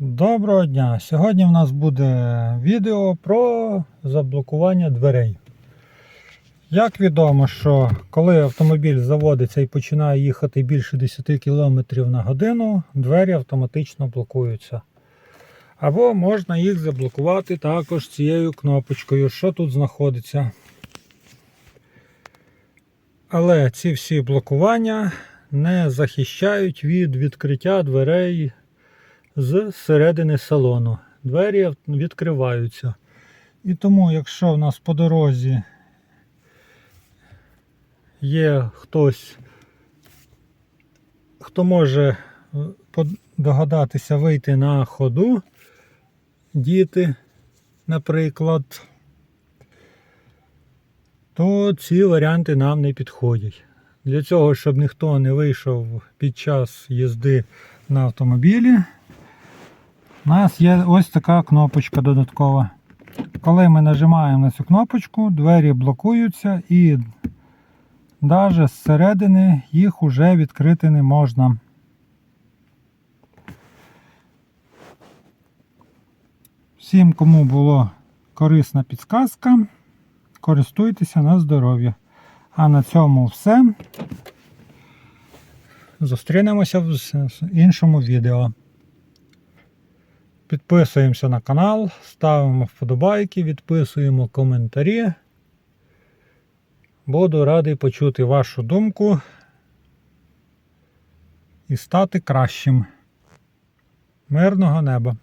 Доброго дня! Сьогодні в нас буде відео про заблокування дверей. Як відомо, що коли автомобіль заводиться і починає їхати більше 10 км на годину, двері автоматично блокуються. Або можна їх заблокувати також цією кнопочкою, що тут знаходиться. Але ці всі блокування не захищають від відкриття дверей з середини салону. Двері відкриваються. І тому, якщо в нас по дорозі є хтось, хто може е, догадатися вийти на ходу, діти, наприклад, то ці варіанти нам не підходять. Для цього, щоб ніхто не вийшов під час їзди на автомобілі, у нас є ось така кнопочка додаткова. Коли ми нажимаємо на цю кнопочку, двері блокуються і навіть зсередини їх уже відкрити не можна. Всім, кому була корисна підсказка, користуйтеся на здоров'я. А на цьому все. Зустрінемося в іншому відео. Підписуємося на канал, ставимо вподобайки, відписуємо коментарі. Буду радий почути вашу думку і стати кращим. Мирного неба!